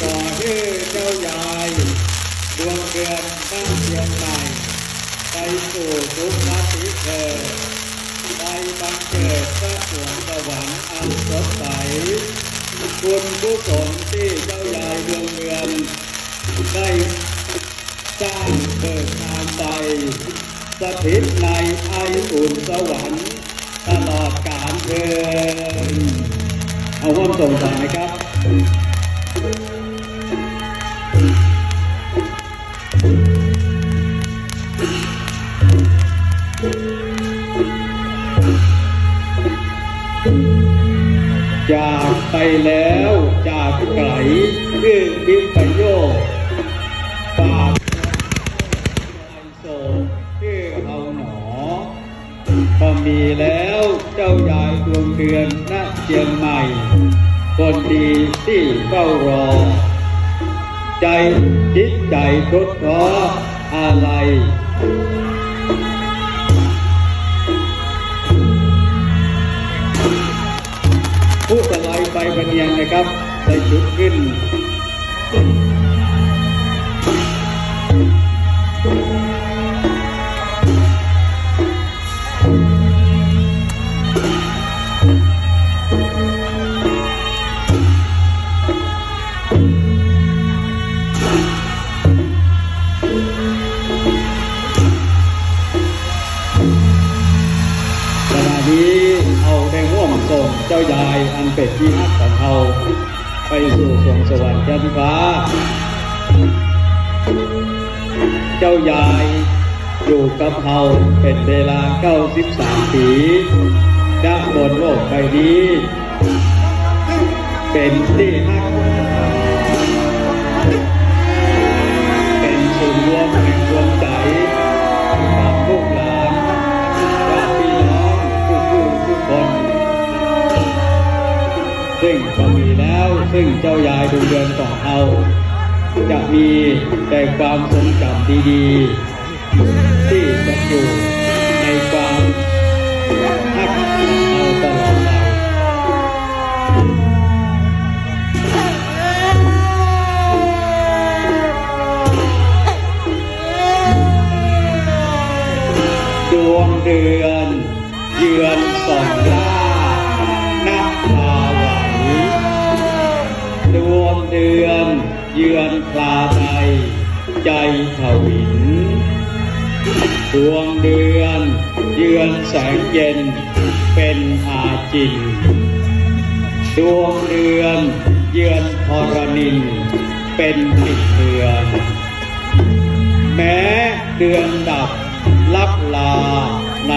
ก่อที่เจ้ายายดวงเดือนบ้านเชียงใหม่ไปสู่ทุกนาทีเธอไปบังเกิดพระสวงสวรรค์อันสดใสคุณกุศลที่เจ้ายายดวงเดือนได้สร้างเบิกทางไปสถิตในไออุ่นสวรรค์ตลอดกาลเทิน เอาห้องส่งสายครับจากไปแล้วจากไกลคือวิปโยค พอมีแล้วเจ้ายายดวงเดือนณเชียงใหม่ คนดีที่เฝ้ารอ ใจจิตใจทุกข์ท้ออะไรผู้สลายไปบรรเนียงนะครับได้ชุดขึ้น นี้เอาได้ห่วงส่งเจ้ายายอันเป็ดที่ฮักของเขาไปสู่สวงสวรรค์ชั้นฟ้า เจ้ายายอยู่กับเขาเป็นเวลา 93 ปีด้านบนโลกใบนี้ เป็นที่ฮักเป็นศูนย์รวมแห่งดวงใจ ซึ่งเจ้ายายดวงเดือนของเราจะมีแต่ความทรงจำดีๆ ที่จะอยู่ในความฮักเอาตลอดไปดวงเดือนเยือนสองล่า เดือนเยือนคลาใจใจถวินดวงเดือนเยือนแสงเย็นเป็นอาจินดวงเดือนเยือนทรณินเป็นติดเดือน แม้เดือนดับลับลาใน